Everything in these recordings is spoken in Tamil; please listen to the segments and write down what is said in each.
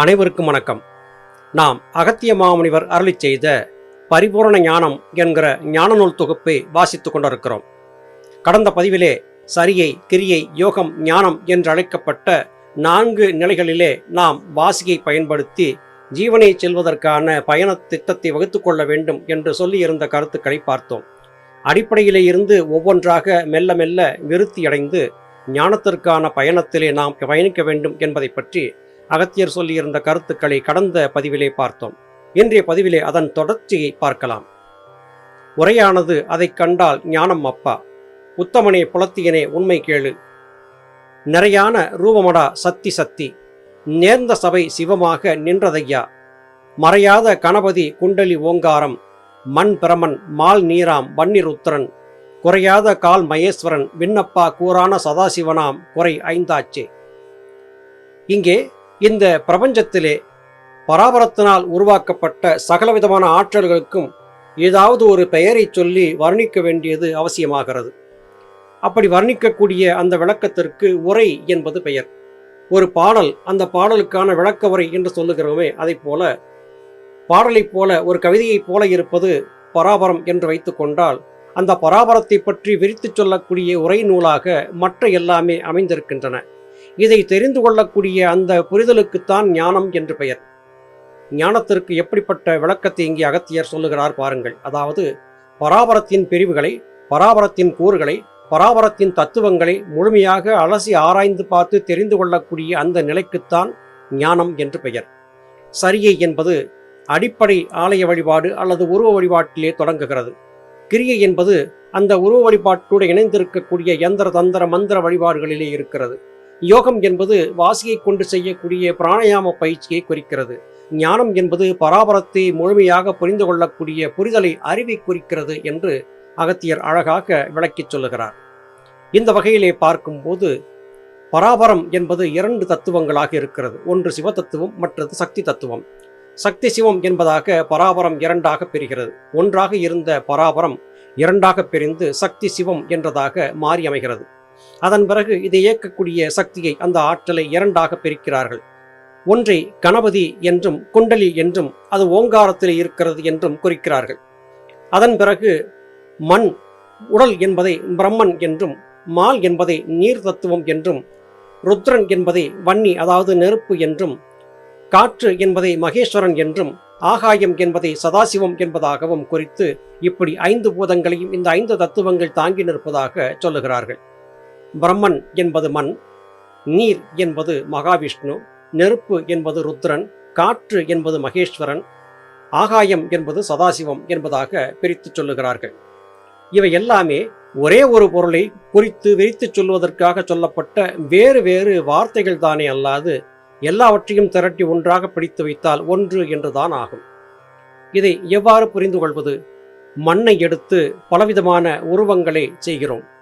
அனைவருக்கும் வணக்கம். நாம் அகத்திய மாமுனிவர் அருளி செய்த பரிபூரண ஞானம் என்கிற ஞான நூல் தொகுப்பை வாசித்து கொண்டிருக்கிறோம். கடந்த பதிவிலே சரியை கிரியை யோகம் ஞானம் என்று அழைக்கப்பட்ட நான்கு நிலைகளிலே நாம் வாசியை பயன்படுத்தி ஜீவனை செல்வதற்கான பயண திட்டத்தை வகுத்து கொள்ள வேண்டும் என்று சொல்லியிருந்த கருத்துக்களை பார்த்தோம். அடிப்படையிலே இருந்து ஒவ்வொன்றாக மெல்ல மெல்ல விருத்தியடைந்து ஞானத்திற்கான பயணத்திலே நாம் பயணிக்க வேண்டும் என்பதை பற்றி அகத்தியர் சொல்லியிருந்த கருத்துக்களை கடந்த பதிவிலே பார்த்தோம். இன்றைய பதிவிலே அதன் தொடர்ச்சியை பார்க்கலாம். உரையானது அதைக் கண்டால் ஞானம் அப்பா. உத்தமனே புலத்தியனே உண்மை கேளு. நிறையான ரூபமடா சத்தி சத்தி. நேர்ந்த சபை சிவமாக நின்றதையா? மறையாத கணபதி குண்டலி ஓங்காரம். மண் பிரமன் மால் நீராம் வன்னிருத்திரன். குறையாத கால் மகேஸ்வரன் விண்ணப்பா கூறான சதாசிவனாம் குறை ஐந்தாச்சே. இங்கே இந்த பிரபஞ்சத்திலே பராபரத்தினால் உருவாக்கப்பட்ட சகலவிதமான ஆற்றல்களுக்கும் ஏதாவது ஒரு பெயரை சொல்லி வர்ணிக்க வேண்டியது அவசியமாகிறது. அப்படி வர்ணிக்கக்கூடிய அந்த விளக்கத்திற்கு உரை என்பது பெயர். ஒரு பாடல் அந்த பாடலுக்கான விளக்க உரை என்று சொல்லுகிறோமே அதைப் போல பாடலைப் போல ஒரு கவிதையைப் போல இருப்பது பராபரம் என்று வைத்துக்கொண்டால் அந்த பராபரத்தை பற்றி விரித்துச் சொல்லக்கூடிய உரை நூலாக மற்ற எல்லாமே அமைந்திருக்கின்றன. இதை தெரிந்து கொள்ளக்கூடிய அந்த புரிதலுக்குத்தான் ஞானம் என்று பெயர். ஞானத்திற்கு எப்படிப்பட்ட விளக்கத்தை இங்கே அகத்தியர் சொல்லுகிறார் பாருங்கள். அதாவது பராபரத்தின் பிரிவுகளை பராபரத்தின் கூறுகளை பராபரத்தின் தத்துவங்களை முழுமையாக அலசி ஆராய்ந்து பார்த்து தெரிந்து கொள்ளக்கூடிய அந்த நிலைக்குத்தான் ஞானம் என்று பெயர். சரியை என்பது அடிப்படை ஆலய வழிபாடு அல்லது உருவ வழிபாட்டிலே தொடங்குகிறது. கிரியை என்பது அந்த உருவ வழிபாட்டோடு இணைந்திருக்கக்கூடிய யந்திர தந்திர மந்திர வழிபாடுகளிலே இருக்கிறது. யோகம் என்பது வாசியை கொண்டு செய்யக்கூடிய பிராணயாம பயிற்சியை குறிக்கிறது. ஞானம் என்பது பராபரத்தை முழுமையாக புரிந்து கொள்ளக்கூடிய புரிதலை அறிவை குறிக்கிறது என்று அகத்தியர் அழகாக விளக்கிச் சொல்லுகிறார். இந்த வகையிலே பார்க்கும்போது பராபரம் என்பது இரண்டு தத்துவங்களாக இருக்கிறது. ஒன்று சிவ தத்துவம் மற்றது சக்தி தத்துவம். சக்தி சிவம் என்பதாக பராபரம் இரண்டாக பிரிகிறது. ஒன்றாக இருந்த பராபரம் இரண்டாக பிரிந்து சக்தி சிவம் என்றதாக மாறி அமைகிறது. அதன் பிறகு இதை இயக்கக்கூடிய சக்தியை அந்த ஆற்றலை இரண்டாக பிரிக்கிறார்கள். ஒன்றை கணபதி என்றும் குண்டலி என்றும் அது ஓங்காரத்தில் இருக்கிறது என்றும் குறிக்கிறார்கள். அதன் பிறகு மண் உடல் என்பதை பிரம்மன் என்றும் மால் என்பதை நீர் தத்துவம் என்றும் ருத்ரன் என்பதை வன்னி அதாவது நெருப்பு என்றும் காற்று என்பதை மகேஸ்வரன் என்றும் ஆகாயம் என்பதை சதாசிவம் என்பதாகவும் குறித்து இப்படி ஐந்து பூதங்களையும் இந்த ஐந்து தத்துவங்கள் தாங்கி நிற்பதாக சொல்லுகிறார்கள். பிரம்மன் என்பது மண் நீர் என்பது மகாவிஷ்ணு நெருப்பு என்பது ருத்ரன் காற்று என்பது மகேஸ்வரன் ஆகாயம் என்பது சதாசிவம் என்பதாக பிரித்து சொல்லுகிறார்கள். இவை எல்லாமே ஒரே ஒரு பொருளை குறித்து விரித்துச் சொல்வதற்காக சொல்லப்பட்ட வேறு வேறு வார்த்தைகள் தானே அல்லாது எல்லாவற்றையும் திரட்டி ஒன்றாக பிடித்து வைத்தால் ஒன்று என்றுதான் ஆகும். இதை எவ்வாறு புரிந்து கொள்வது? மண்ணை எடுத்து பலவிதமான உருவங்களை செய்கிறோம்.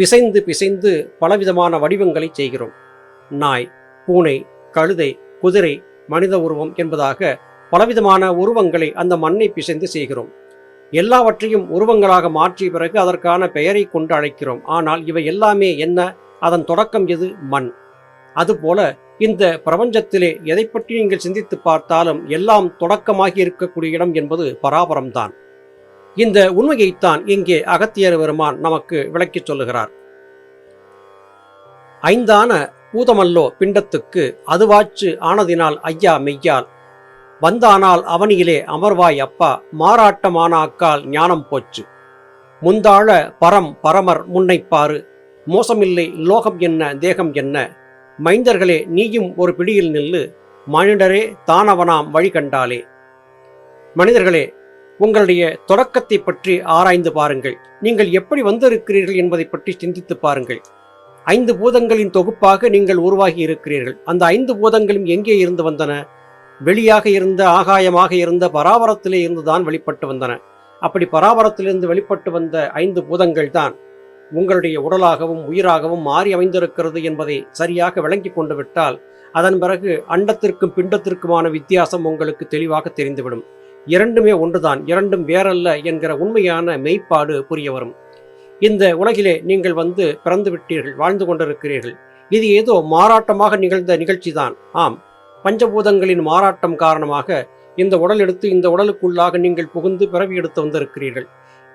பிசைந்து பிசைந்து பலவிதமான வடிவங்களை செய்கிறோம். நாய் பூனை கழுதை குதிரை மனித உருவம் என்பதாக பலவிதமான உருவங்களை அந்த மண்ணை பிசைந்து செய்கிறோம். எல்லாவற்றையும் உருவங்களாக மாற்றிய பிறகு அதற்கான பெயரை கொண்டு அழைக்கிறோம். ஆனால் இவை எல்லாமே என்ன? அதன் தொடக்கம் எது? மண். அதுபோல இந்த பிரபஞ்சத்திலே எதை பற்றி நீங்கள் சிந்தித்து பார்த்தாலும் எல்லாம் தொடக்கமாகி இருக்கக்கூடிய இடம் என்பது பராபரம்தான். இந்த உண்மையைத்தான் இங்கே அகத்தியர் பெருமான் நமக்கு விளக்கிச் சொல்லுகிறார். ஐந்தான பூதமல்லோ பிண்டத்துக்கு அதுவாச்சு ஆனதினால் ஐயா மெய்யால் வந்தானால் அவனியிலே அமர்வாய் அப்பா மாறாட்டமானாக்கால் ஞானம் போச்சு. முந்தாழ பரம் பரமர் முன்னைப்பாரு மோசமில்லை லோகம் என்ன தேகம் என்ன மைந்தர்களே நீயும் ஒரு பிடியில் நில்லு மனிதரே தானவனாம் வழி கண்டாலே. மனிதர்களே உங்களுடைய தொடக்கத்தை பற்றி ஆராய்ந்து பாருங்கள். நீங்கள் எப்படி வந்திருக்கிறீர்கள் என்பதை பற்றி சிந்தித்து பாருங்கள். ஐந்து பூதங்களின் தொகுப்பாக நீங்கள் உருவாகி இருக்கிறீர்கள். அந்த ஐந்து பூதங்களும் எங்கே இருந்து வந்தன? வெளியாக இருந்த ஆகாயமாக இருந்த பராபரத்திலே இருந்துதான் வெளிப்பட்டு வந்தன. அப்படி பராபரத்திலிருந்து வெளிப்பட்டு வந்த ஐந்து பூதங்கள் தான் உங்களுடைய உடலாகவும் உயிராகவும் மாறி அமைந்திருக்கிறது என்பதை சரியாக விளங்கி கொண்டு விட்டால் அதன் பிறகு அண்டத்திற்கும் பிண்டத்திற்குமான வித்தியாசம் உங்களுக்கு தெளிவாக தெரிந்துவிடும். இரண்டுமே ஒன்றுதான் இரண்டும் வேறல்ல என்கிற உண்மையான மெய்ப்பாடு புரிய வரும். இந்த உலகிலே நீங்கள் வந்து பிறந்து விட்டீர்கள் வாழ்ந்து கொண்டிருக்கிறீர்கள். இது ஏதோ மாறாட்டமாக நிகழ்ந்த நிகழ்ச்சிதான். ஆம் பஞ்சபூதங்களின் மாறாட்டம் காரணமாக இந்த உடல் எடுத்து இந்த உடலுக்குள்ளாக நீங்கள் புகுந்து பிறவி எடுத்து வந்திருக்கிறீர்கள்.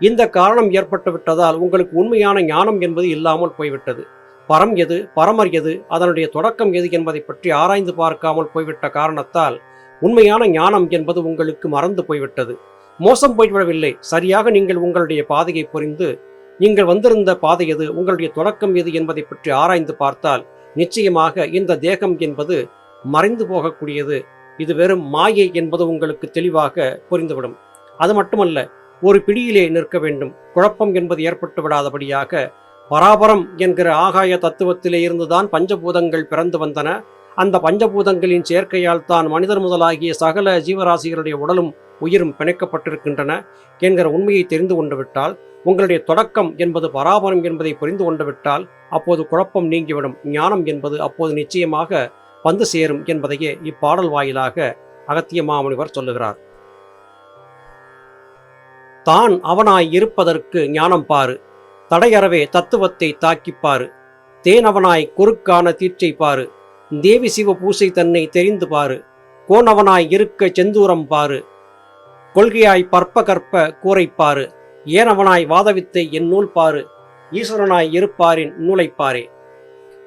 இந்த காரணம் ஏற்பட்டு விட்டதால் உங்களுக்கு உண்மையான ஞானம் என்பது இல்லாமல் போய்விட்டது. பரம் எது பரமர் எது அதனுடைய தொடக்கம் எது என்பதை பற்றி ஆராய்ந்து பார்க்காமல் போய்விட்ட காரணத்தால் உண்மையான ஞானம் என்பது உங்களுக்கு மறந்து போய்விட்டது. மோசம் போய்விடவில்லை. சரியாக நீங்கள் உங்களுடைய பாதையை புரிந்து நீங்கள் வந்திருந்த பாதை எது உங்களுடைய தொடக்கம் எது என்பதை பற்றி ஆராய்ந்து பார்த்தால் நிச்சயமாக இந்த தேகம் என்பது மறைந்து போகக்கூடியது. இது வெறும் மாயை என்பது உங்களுக்கு தெளிவாக புரிந்துவிடும். அது மட்டுமல்ல ஒரு பிடியிலே நிற்க வேண்டும். குழப்பம் என்பது ஏற்பட்டு விடாதபடியாக பராபரம் என்கிற ஆகாய தத்துவத்திலே இருந்துதான் பஞ்சபூதங்கள் பிறந்து வந்தன. அந்த பஞ்சபூதங்களின் சேர்க்கையால் தான் மனிதர் முதலாகிய சகல ஜீவராசிகளுடைய உடலும் உயிரும் பிணைக்கப்பட்டிருக்கின்றன என்கிற உண்மையை தெரிந்து கொண்டுவிட்டால் உங்களுடைய தொடக்கம் என்பது பராபரம் என்பதை புரிந்து கொண்டுவிட்டால் அப்போது குழப்பம் நீங்கிவிடும். ஞானம் என்பது அப்போது நிச்சயமாக வந்து சேரும் என்பதையே இப்பாடல் வாயிலாக அகத்திய மாமுனிவர் சொல்லுகிறார். தான் அவனாய் இருப்பதற்கு ஞானம் பாரு தடையறவே தத்துவத்தை தாக்கிப்பாரு தேனவனாய் குறுக்கான தீட்சை பாரு தேவி சிவ பூசை தன்னை தெரிந்து பாரு. கோணவனாய் இருக்க செந்தூரம் பாரு. கொள்கையாய் பற்ப கற்ப கூரைப்பாரு ஏனவனாய் வாதவித்தை என் நூல் பாரு. ஈஸ்வரனாய் இருப்பாரின் நூலைப்பாரே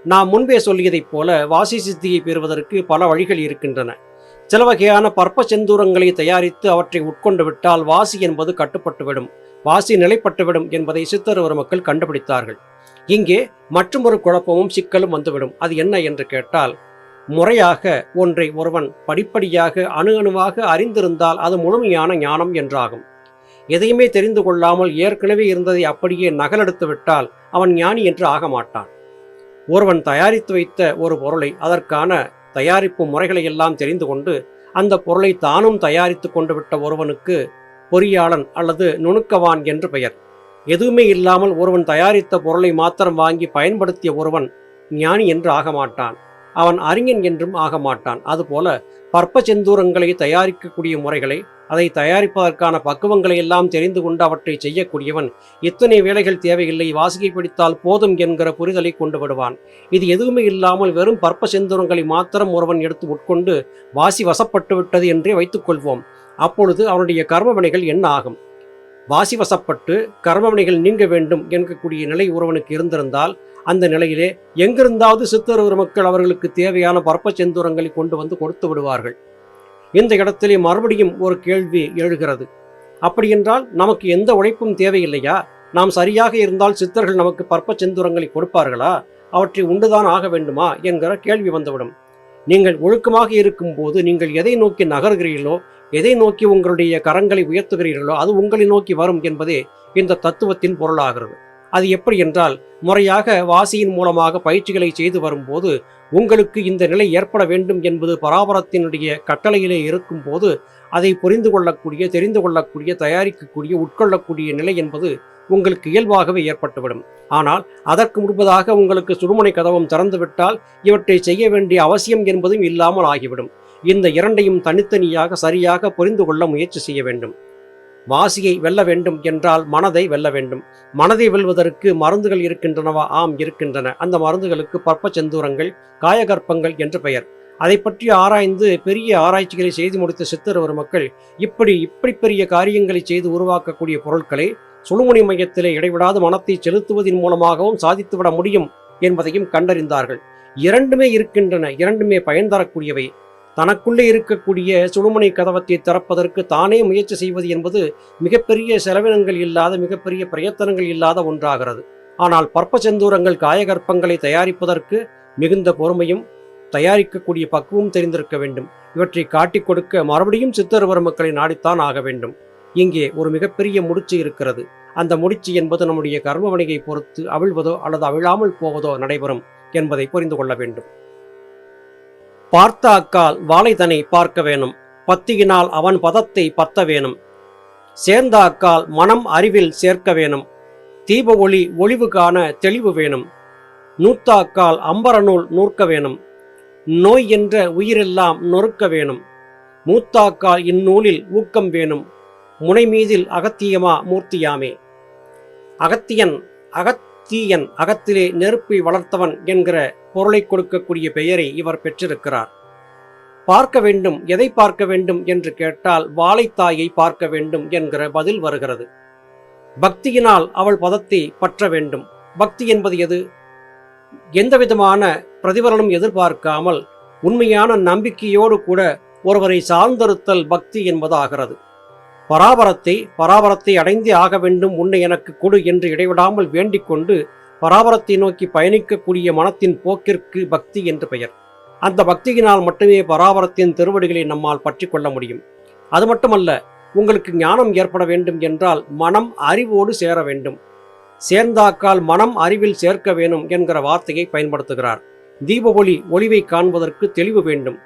நாம் முன்பே சொல்லியதைப் போல வாசி சித்தியை பெறுவதற்கு பல வழிகள் இருக்கின்றன. சில வகையான பற்ப செந்தூரங்களை தயாரித்து அவற்றை உட்கொண்டு விட்டால் வாசி என்பது கட்டுப்பட்டுவிடும். வாசி நிலைப்பட்டுவிடும் என்பதை சித்தருவர் மக்கள் கண்டுபிடித்தார்கள். இங்கே மற்றொரு குழப்பமும் சிக்கலும் வந்துவிடும். அது என்ன என்று கேட்டால் முறையாக ஒன்றை ஒருவன் படிப்படியாக அணு அணுவாக அறிந்திருந்தால் அது முழுமையான ஞானம் என்றாகும். எதையுமே தெரிந்து கொள்ளாமல் ஏற்கனவே இருந்ததை அப்படியே நகலெடுத்து விட்டால் அவன் ஞானி என்று ஆக மாட்டான். ஒருவன் தயாரித்து வைத்த ஒரு பொருளை அதற்கான தயாரிப்பு முறைகளை எல்லாம் தெரிந்து கொண்டு அந்த பொருளை தானும் தயாரித்து கொண்டு விட்ட ஒருவனுக்கு பொறியாளன் அல்லது நுணுக்கவான் என்று பெயர். எதுவுமே இல்லாமல் ஒருவன் தயாரித்த பொருளை மாத்திரம் வாங்கி பயன்படுத்திய ஒருவன் ஞானி என்று ஆக மாட்டான் அவன் அறிஞன் என்றும் ஆக மாட்டான் அதுபோல பற்ப செந்தூரங்களை தயாரிக்கக்கூடிய முறைகளை அதை தயாரிப்பதற்கான பக்குவங்களை எல்லாம் தெரிந்து கொண்டு அவற்றை செய்யக்கூடியவன் இத்தனை வேலைகள் தேவையில்லை வாசிகை பிடித்தால் போதும் என்கிற புரிதலை கொண்டு விடுவான். இது எதுவுமே இல்லாமல் வெறும் பற்ப செந்தூரங்களை மாத்திரம் ஒருவன் எடுத்து உட்கொண்டு வாசி வசப்பட்டு விட்டது என்றே வைத்துக்கொள்வோம். அப்பொழுது அவனுடைய கர்மவினைகள் என்ன ஆகும்? வாசி வசப்பட்டு கர்மவினைகள் நீங்க வேண்டும் என்கக்கூடிய நிலை ஒருவனுக்கு இருந்திருந்தால் அந்த நிலையிலே எங்கிருந்தாவது சித்தரவர் மக்கள் அவர்களுக்கு தேவையான பற்ப செந்தூரங்களை கொண்டு வந்து கொடுத்து விடுவார்கள். இந்த இடத்திலே மறுபடியும் ஒரு கேள்வி எழுகிறது. அப்படியென்றால் நமக்கு எந்த உழைப்பும் தேவையில்லையா? நாம் சரியாக இருந்தால் சித்தர்கள் நமக்கு பற்ப செந்தூரங்களை கொடுப்பார்களா? அவற்றை உண்டுதான் ஆக வேண்டுமா? என்கிற கேள்வி வந்துவிடும். நீங்கள் ஒழுக்கமாக இருக்கும்போது நீங்கள் எதை நோக்கி நகர்கிறீர்களோ எதை நோக்கி உங்களுடைய கரங்களை உயர்த்துகிறீர்களோ அது உங்களை நோக்கி வரும் என்பதே இந்த தத்துவத்தின் பொருளாகிறது. அது எப்படி என்றால் முறையாக வாசியின் மூலமாக பயிற்சிகளை செய்து வரும்போது உங்களுக்கு இந்த நிலை ஏற்பட வேண்டும் என்பது பராபரத்தினுடைய கட்டளையிலே இருக்கும்போது அதை புரிந்து கொள்ளக்கூடிய தெரிந்து கொள்ளக்கூடிய தயாரிக்கக்கூடிய உட்கொள்ளக்கூடிய நிலை என்பது உங்களுக்கு இயல்பாகவே ஏற்பட்டுவிடும். ஆனால் அதற்கு முன்பதாக உங்களுக்கு சுடுமனை கதவம் திறந்துவிட்டால் இவற்றை செய்ய வேண்டிய அவசியம் என்பதும் இல்லாமல் ஆகிவிடும். இந்த இரண்டையும் தனித்தனியாக சரியாக புரிந்து கொள்ள முயற்சி செய்ய வேண்டும். வாசியை வெல்ல வேண்டும் என்றால் மனதை வெல்ல வேண்டும். மனதை வெல்வதற்கு மருந்துகள் இருக்கின்றனவா? ஆம் இருக்கின்றன. அந்த மருந்துகளுக்கு பற்ப செந்தூரங்கள் காயகற்பங்கள் என்று பெயர். அதை பற்றி ஆராய்ந்து பெரிய ஆராய்ச்சிகளை செய்து முடித்த சித்தரவர் மக்கள் இப்படி இப்படி பெரிய காரியங்களை செய்து உருவாக்கக்கூடிய பொருட்களை சுழுமுனை மையத்திலே இடைவிடாது மனத்தை செலுத்துவதன் மூலமாகவும் சாதித்துவிட முடியும் என்பதையும் கண்டறிந்தார்கள். இரண்டுமே இருக்கின்றன. இரண்டுமே பயன் தரக்கூடியவை. தனக்குள்ளே இருக்கக்கூடிய சுழுமுனை கதவத்தை திறப்பதற்கு தானே முயற்சி செய்வது என்பது மிகப்பெரிய செலவினங்கள் இல்லாத மிகப்பெரிய பிரயத்தனங்கள் இல்லாத ஒன்றாகிறது. ஆனால் பற்பச்செந்தூரங்கள் காயகற்பங்களை தயாரிப்பதற்கு மிகுந்த பொறுமையும் தயாரிக்கக்கூடிய பக்குவம் தெரிந்திருக்க வேண்டும். இவற்றை காட்டிக் கொடுக்க மறுபடியும் சித்தருவர் மக்களை நாடித்தான் ஆக வேண்டும். இங்கே ஒரு மிகப்பெரிய முடிச்சு இருக்கிறது. அந்த முடிச்சு என்பது நம்முடைய கர்மவணியை பொறுத்து அவிழ்வதோ அல்லது அவிழாமல் போவதோ நடைபெறும் என்பதை புரிந்து கொள்ள வேண்டும். பார்த்தாக்கால் வாழைதனை பார்க்க வேணும். பத்தியினால் அவன் பதத்தை பத்த வேணும். சேர்ந்தாக்கால் மனம் அறிவில் சேர்க்க வேணும். தீப ஒளி ஒளிவு காண தெளிவு வேணும். நூத்தாக்கால் அம்பரநூல் நூற்க வேணும். நோய் என்ற உயிரெல்லாம் நொறுக்க வேணும். மூத்தாக்கால் இந்நூலில் ஊக்கம் வேணும். முனைமீதில் அகத்தியமா மூர்த்தியாமே. அகத்தியன் அகத்தீயன் அகத்திலே நெருப்பை வளர்த்தவன் என்கிற பொருளை கொடுக்கக்கூடிய பெயரை இவர் பெற்றிருக்கிறார். பார்க்க வேண்டும் எதை பார்க்க வேண்டும் என்று கேட்டால் வாழைத்தாயை பார்க்க வேண்டும் என்கிற பதில் வருகிறது. பக்தியினால் அவள் பதத்தை பற்ற வேண்டும். பக்தி என்பது எது? எந்த விதமான பிரதிபலனும் எதிர்பார்க்காமல் உண்மையான நம்பிக்கையோடு கூட ஒருவரை சார்ந்திருத்தல் பக்தி என்பதாகிறது. பராபரத்தை பராபரத்தை அடைந்தே ஆக வேண்டும் உன்னை எனக்கு கொடு என்று இடைவிடாமல் வேண்டிக் கொண்டு பராபரத்தை நோக்கி பயணிக்கக்கூடிய மனத்தின் போக்கிற்கு பக்தி என்று பெயர். அந்த பக்தியினால் மட்டுமே பராபரத்தின் திருவடிகளை நம்மால் பற்றி கொள்ள முடியும். அது மட்டுமல்ல உங்களுக்கு ஞானம் ஏற்பட வேண்டும் என்றால் மனம் அறிவோடு சேர வேண்டும். சேர்ந்தாக்கால் மனம் அறிவில் சேர்க்க வேணும் என்கிற வார்த்தையை பயன்படுத்துகிறார். தீப ஒளி ஒளிவை காண்பதற்கு தெளிவு வேண்டும்.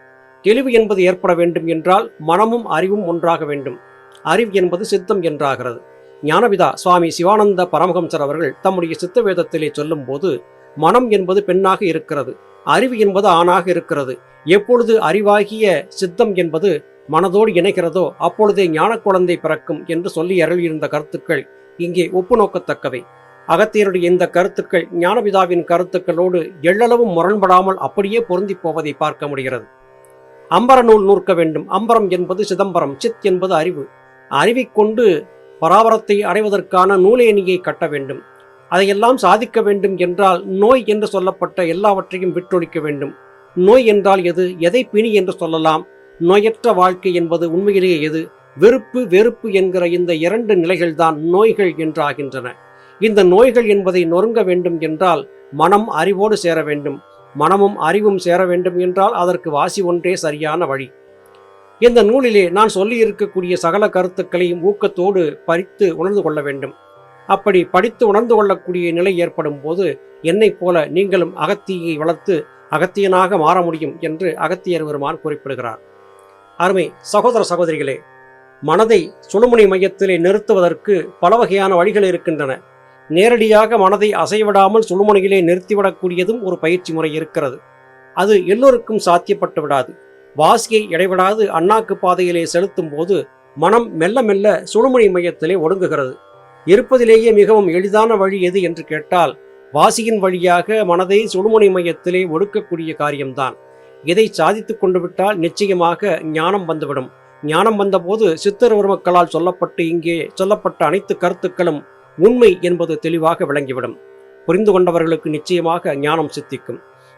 தெளிவு என்பது ஏற்பட வேண்டும் என்றால் மனமும் அறிவும் ஒன்றாக வேண்டும். அறிவு என்பது சித்தம் என்றாகிறது. ஞானபிதா சுவாமி சிவானந்த பரமஹம்சர் அவர்கள் தம்முடைய சித்த வேதத்திலே சொல்லும்போது மனம் என்பது பெண்ணாக இருக்கிறது அறிவு என்பது ஆணாக இருக்கிறது. எப்பொழுது அறிவாகிய சித்தம் என்பது மனதோடு இணைகிறதோ அப்பொழுதே ஞான குழந்தை பிறக்கும் என்று சொல்லி அருளியிருந்த கருத்துக்கள் இங்கே ஒப்பு நோக்கத்தக்கவை அகத்தியருடைய இந்த கருத்துக்கள் ஞானபிதாவின் கருத்துக்களோடு எள்ளளவும் முரண்படாமல் அப்படியே பொருந்தி போவதை பார்க்க முடிகிறது. அம்பர நூல் நூற்க வேண்டும். அம்பரம் என்பது சிதம்பரம் சித் என்பது அறிவு. அறிவிக்கொண்டு பராபரத்தை அடைவதற்கான நூலேணியை கட்ட வேண்டும். அதையெல்லாம் சாதிக்க வேண்டும் என்றால் நோய் என்று சொல்லப்பட்ட எல்லாவற்றையும் விட்டொழிக்க வேண்டும். நோய் என்றால் எது? எதை பிணி என்று சொல்லலாம். நோயற்ற வாழ்க்கை என்பது உண்மையிலேயே எது? வெறுப்பு வெறுப்பு என்கிற இந்த இரண்டு நிலைகள்தான் நோய்கள் என்றாகின்றன. இந்த நோய்கள் என்பதை நொறுங்க வேண்டும் என்றால் மனம் அறிவோடு சேர வேண்டும். மனமும் அறிவும் சேர வேண்டும் என்றால் அதற்கு வாசி ஒன்றே சரியான வழி. இந்த நூலிலே நான் சொல்லி இருக்கக்கூடிய சகல கருத்துக்களையும் ஊக்கத்தோடு பறித்து உணர்ந்து கொள்ள வேண்டும். அப்படி படித்து உணர்ந்து கொள்ளக்கூடிய நிலை ஏற்படும் போது என்னைப் போல நீங்களும் அகத்தியை வளர்த்து அகத்தியனாக மாற முடியும் என்று அகத்தியர் பெருமான் குறிப்பிடுகிறார். அருமை சகோதர சகோதரிகளே மனதை சுழுமுனை மையத்திலே நிறுத்துவதற்கு பல வகையான வழிகள் இருக்கின்றன. நேரடியாக மனதை அசைவிடாமல் சுழுமுனையிலே நிறுத்திவிடக்கூடியதும் ஒரு பயிற்சி முறை இருக்கிறது. அது எல்லோருக்கும் சாத்தியப்பட்டு விடாது. வாசியை இடைவிடாது அண்ணாக்கு பாதையிலே செலுத்தும் போது மனம் மெல்ல மெல்ல சுழுமுனை மையத்திலே ஒடுங்குகிறது. இருப்பதிலேயே மிகவும் எளிதான வழி எது என்று கேட்டால் வாசியின் வழியாக மனதை சுழுமுனை மையத்திலே ஒடுக்கக்கூடிய காரியம்தான். இதை சாதித்து கொண்டு விட்டால் நிச்சயமாக ஞானம் வந்துவிடும். ஞானம் வந்தபோது சித்தர் உருமக்களால் சொல்லப்பட்டு இங்கே சொல்லப்பட்ட அனைத்து கருத்துக்களும் உண்மை என்பது தெளிவாக விளங்கிவிடும். புரிந்து கொண்டவர்களுக்கு நிச்சயமாக ஞானம் சித்திக்கும்.